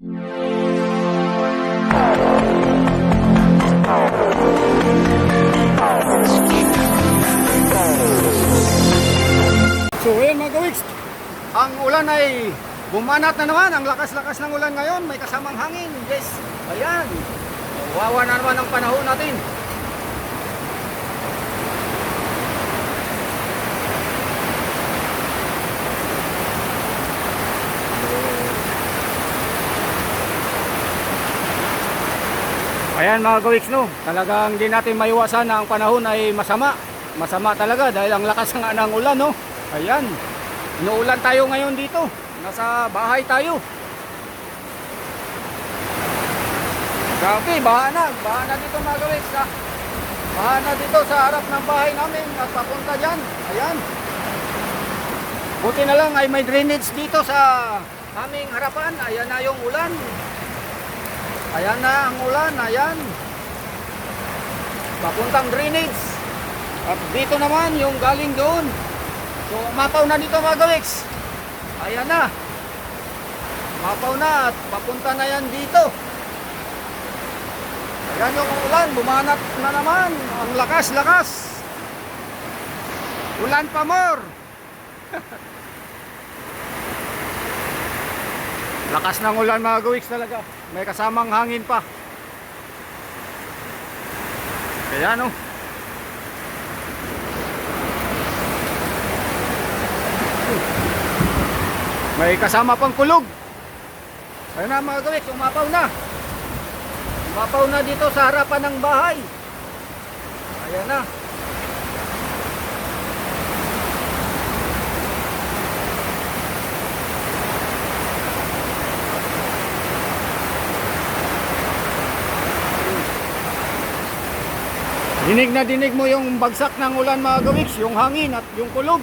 So ayan mga kawiks, ang ulan ay bumanat na naman. Ang lakas-lakas ng ulan ngayon, may kasamang hangin. Yes, ayan. Wawa na naman ang panahon natin. Ayan mga kawiks no, talagang di natin maiwasan na ang panahon ay masama. Masama talaga dahil ang lakas nga ng ulan no. Ayan, inuulan tayo ngayon dito. Nasa bahay tayo. Grabe, baha na. Baha na dito mga kawiks. ha? Baha na dito sa harap ng bahay namin at papunta dyan. Ayan. Buti na lang ay may drainage dito sa aming harapan. Ayan na yung ulan. Ayan na ang ulan, ayan. Papuntang drainage. At dito naman yung galing doon. So mapaw na dito mga gawiks. Ayan na. Mapaw na at papunta na yan dito. Ayan yung ulan, bumanat na naman. Ang lakas-lakas. Ulan pa more. Lakas ng ulan mga gawiks talaga. May kasamang hangin pa. Kaya no. May kasama pang kulog. Ayun na mga gawiks, umapaw na. Umapaw na dito sa harapan ng bahay. Ayan na. Dinig na dinig mo yung bagsak ng ulan mga gawiks, yung hangin at yung kulog.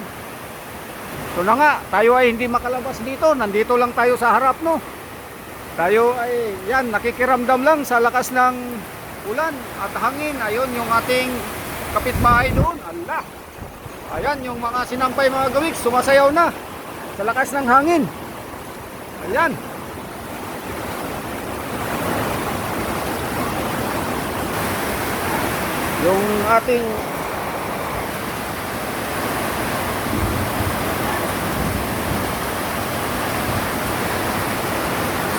Ito na nga, tayo ay hindi makalabas dito. Nandito lang tayo sa harap, no? Tayo ay, yan, nakikiramdam lang sa lakas ng ulan at hangin. Ayun, yung ating kapitbahay doon. Allah! Ayan, yung mga sinampay mga gawik, sumasayaw na sa lakas ng hangin. Ayan. Yung ating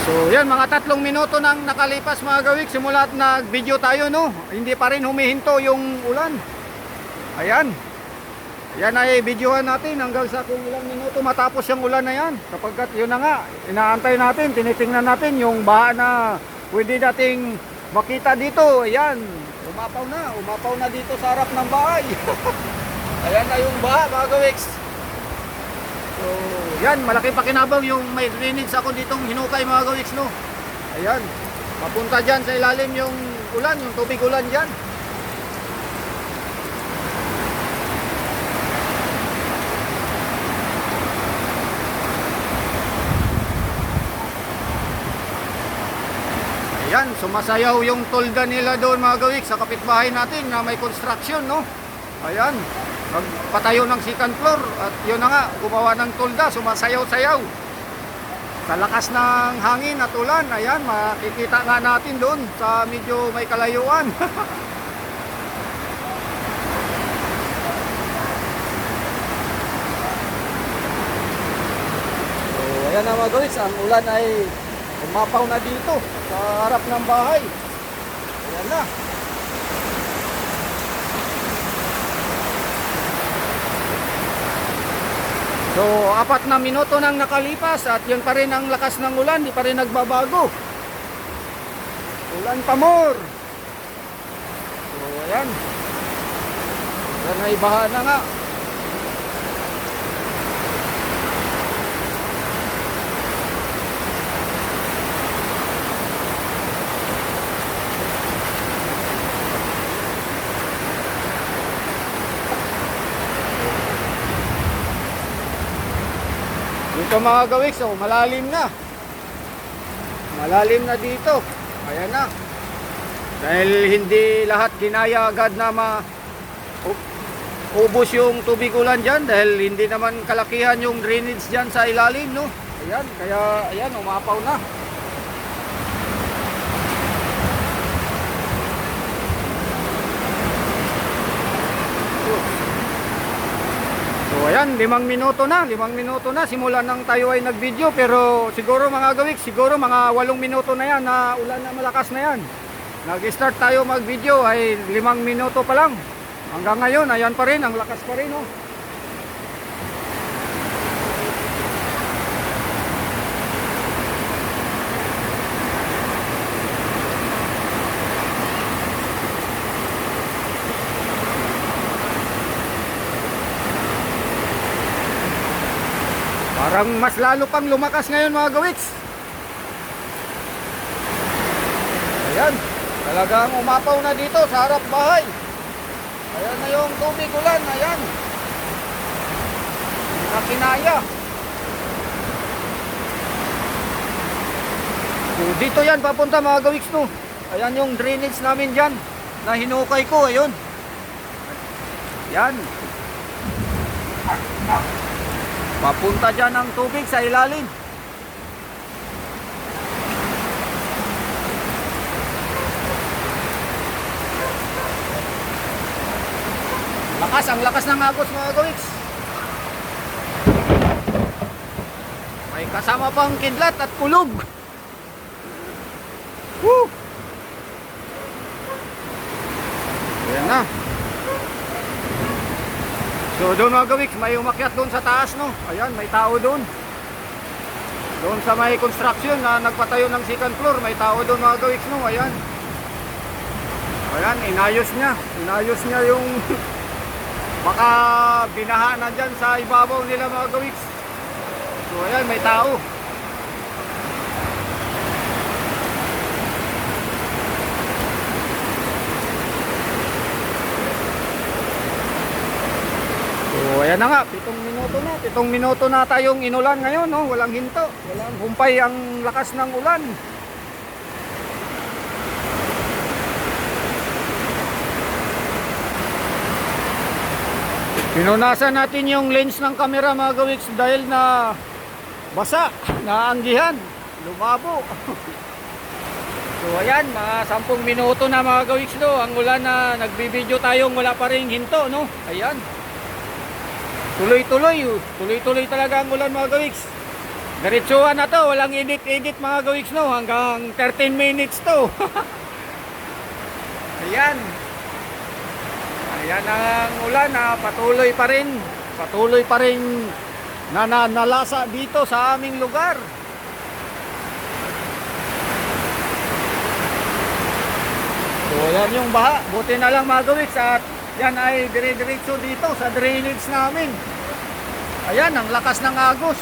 So yan mga tatlong minuto nang nakalipas mga gawik simula at nag-video tayo no. Hindi pa rin humihinto yung ulan. Ayan. Yan ay videohan natin hanggang sa kung ilang minuto matapos yung ulan na yan. Kapag yun na nga, inaantay natin, tinitingnan natin yung baha na pwede nating makita dito. Ayan, umapaw na, umapaw na dito sa harap ng bahay. Ayan na yung baha mga gawiks. So, yan, malaki pakinabang yung may drainage ako ditong hinukay mga gawiks, no? Ayan, papunta dyan sa ilalim yung ulan, yung tubig ulan dyan. Ayan, sumasayaw yung tolda nila doon mga gawiks sa kapitbahay natin na may construction, no? Ayan, magpatayo ng second floor at yun na nga, gumawa ng tolda, sumasayaw-sayaw. Sa lakas ng hangin at ulan, ayan, makikita nga natin doon sa medyo may kalayuan. so, ayan na mga guys, ang ulan ay umapaw na dito sa harap ng bahay. Ayan na. So, apat na minuto nang nakalipas at yun pa rin ang lakas ng ulan, di pa rin nagbabago. Ulan pa more. So, ayan. Yan ay baha na nga. Dito mga gawiks, oh, malalim na. Malalim na dito. Ayan na. Dahil hindi lahat ginaya agad na ma ubos yung tubig ulan dyan dahil hindi naman kalakihan yung drainage dyan sa ilalim, no? Ayan, kaya ayan, umapaw na. Ayan, limang minuto na, limang minuto na. Simula nang tayo ay nag-video pero siguro mga gawik, siguro mga walong minuto na yan na ulan na malakas na yan. Nag-start tayo mag-video ay limang minuto pa lang. Hanggang ngayon, ayan pa rin, ang lakas pa rin. Oh. Parang mas lalo pang lumakas ngayon mga gawiks. Ayan, talagang umapaw na dito sa harap bahay. Ayan na yung tubig ulan, ayan. Na kinaya. So, dito yan papunta mga gawiks no. Ayan yung drainage namin dyan na hinukay ko, ayun. Yan. Papunta dyan ang tubig sa ilalim. Lakas, ang lakas ng agos mga gawiks. May kasama pang kidlat at kulog. Woo! Ayan na. So doon mga gawiks, may umakyat doon sa taas no. Ayan, may tao doon. Doon sa may construction na nagpatayo ng second floor, may tao doon mga gawiks no. Ayan. Ayan, inayos niya. Inayos niya yung baka binaha na dyan sa ibabaw nila mga gawiks. So ayan, may tao. So ayan na nga, pitong minuto na. Pitong minuto na tayong inulan ngayon, no? Walang hinto. Walang humpay ang lakas ng ulan. Pinunasan natin yung lens ng camera mga gawiks dahil na basa, naanggihan, lumabo. so ayan, mga 10 minuto na mga gawiks no, ang ulan na nagbibideo tayong wala pa rin hinto no. Ayan. Tuloy-tuloy, oh. tuloy-tuloy talaga ang ulan mga gawiks. Diretsuhan na to, walang edit-edit mga gawiks no, hanggang 13 minutes to. Ayan. Ayan ang ulan na patuloy pa rin, patuloy pa rin na, na nalasa dito sa aming lugar. So ayan yung baha, buti na lang mga gawiks at yan ay dire-diretso dito sa drainage namin. Ayan, ang lakas ng agos.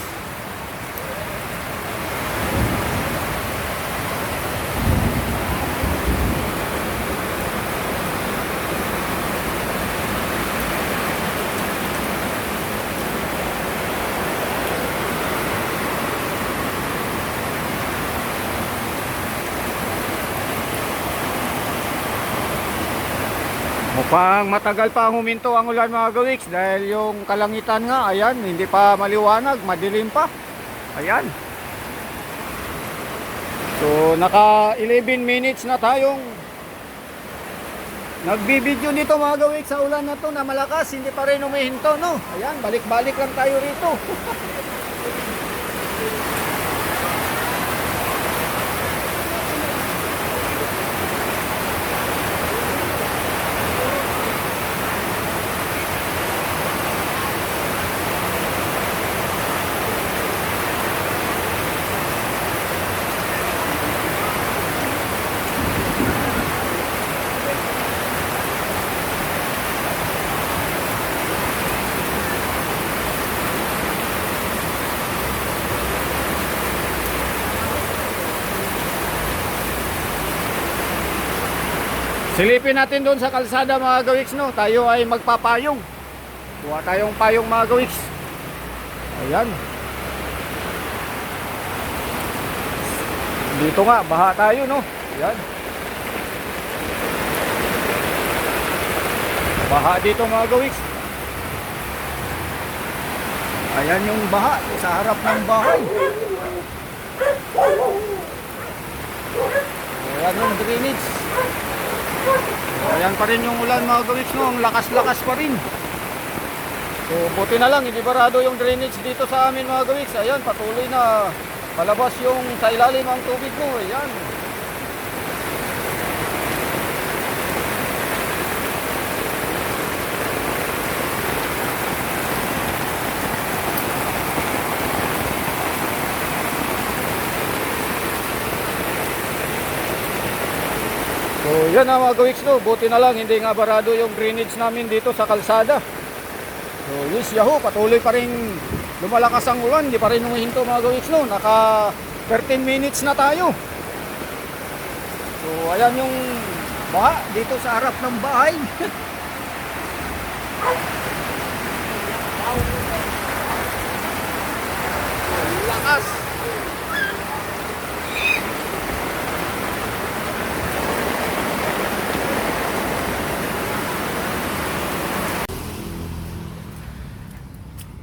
Mukhang matagal pa huminto ang ulan mga gawiks dahil yung kalangitan nga, ayan, hindi pa maliwanag, madilim pa. Ayan. So, naka 11 minutes na tayong nagbibideo dito mga gawiks sa ulan na to na malakas, hindi pa rin umihinto, no? Ayan, balik-balik lang tayo rito. Silipin natin doon sa kalsada mga gawiks no. Tayo ay magpapayong. Kuha tayong payong mga gawiks. Ayan. Dito nga, baha tayo no. Ayan. Baha dito mga gawiks. Ayan yung baha sa harap ng bahay. Ayan yung drainage. Ayan pa rin yung ulan mga gawiks no, ang lakas-lakas pa rin. So, buti na lang, hindi barado yung drainage dito sa amin mga gawiks. Ayan, patuloy na palabas yung sa ilalim ang tubig mo. Ayan. So, yan ang mga gawiks no. Buti na lang, hindi nga barado yung drainage namin dito sa kalsada. So, yes, Yahoo, patuloy pa rin lumalakas ang ulan. Hindi pa rin humihinto mga gawiks no. Naka 13 minutes na tayo. So, ayan yung baha dito sa harap ng bahay. Lakas.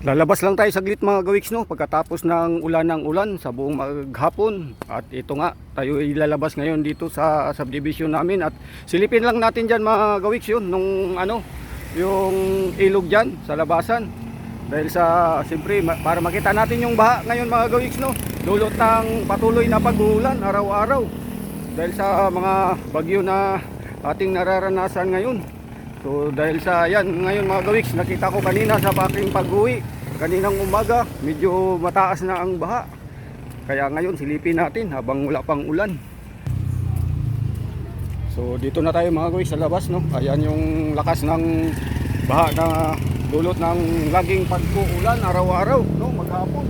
Lalabas lang tayo saglit mga gawiks no? Pagkatapos ng ulan ng ulan sa buong maghapon. At ito nga tayo ilalabas ngayon dito sa subdivision namin. At silipin lang natin diyan mga gawiks yun nung ano yung ilog diyan sa labasan. Dahil sa siyempre para makita natin yung baha ngayon mga gawiks no? Dulot ng patuloy na pag-uulan araw-araw. Dahil sa mga bagyo na ating nararanasan ngayon. So dahil sa yan ngayon mga gawiks nakita ko kanina sa aking pag-uwi kaninang umaga medyo mataas na ang baha. Kaya ngayon silipin natin habang wala pang ulan. So dito na tayo mga gawiks sa labas no. Ayan yung lakas ng baha na dulot ng laging pag-uulan araw-araw no maghapon.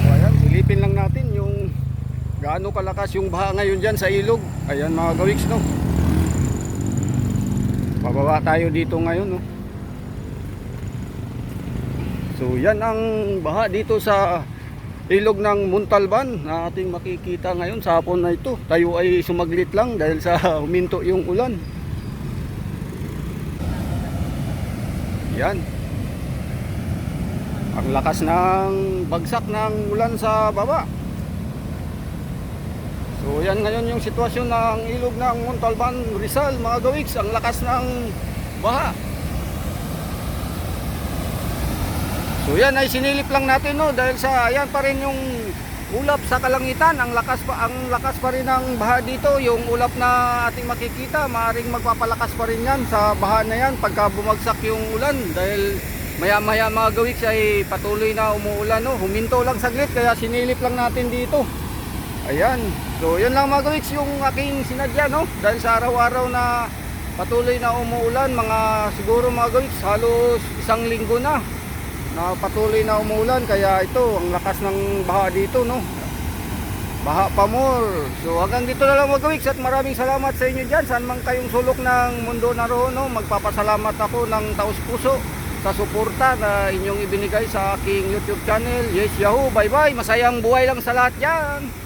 So ayan silipin lang natin yung gaano kalakas yung baha ngayon diyan sa ilog. Ayan mga gawiks no. Pababa tayo dito ngayon, no. So, yan ang baha dito sa ilog ng Muntalban na ating makikita ngayon sa hapon na ito. Tayo ay sumaglit lang dahil sa huminto yung ulan. Yan. Ang lakas ng bagsak ng ulan sa baba. So yan ngayon yung sitwasyon ng ilog ng Montalban Rizal mga gawiks ang lakas ng baha. So yan ay sinilip lang natin no? Dahil sa yan pa rin yung ulap sa kalangitan. Ang lakas pa ang lakas pa rin ng baha dito. Yung ulap na ating makikita maaring magpapalakas pa rin yan sa baha na yan pagka bumagsak yung ulan. Dahil maya maya mga gawiks ay patuloy na umuulan no? Huminto lang saglit kaya sinilip lang natin dito. Ayan. So, yun lang mga kawiks yung aking sinadya, no? Dahil sa araw-araw na patuloy na umuulan, mga siguro mga kawiks, halos isang linggo na na patuloy na umuulan. Kaya ito, ang lakas ng baha dito, no? Baha pa more. So, hanggang dito na lang mga kawiks at maraming salamat sa inyo dyan. Saan man kayong sulok ng mundo naroon, no? Magpapasalamat ako ng taos puso sa suporta na inyong ibinigay sa aking YouTube channel. Yes, Yahoo! Bye-bye! Masayang buhay lang sa lahat yan!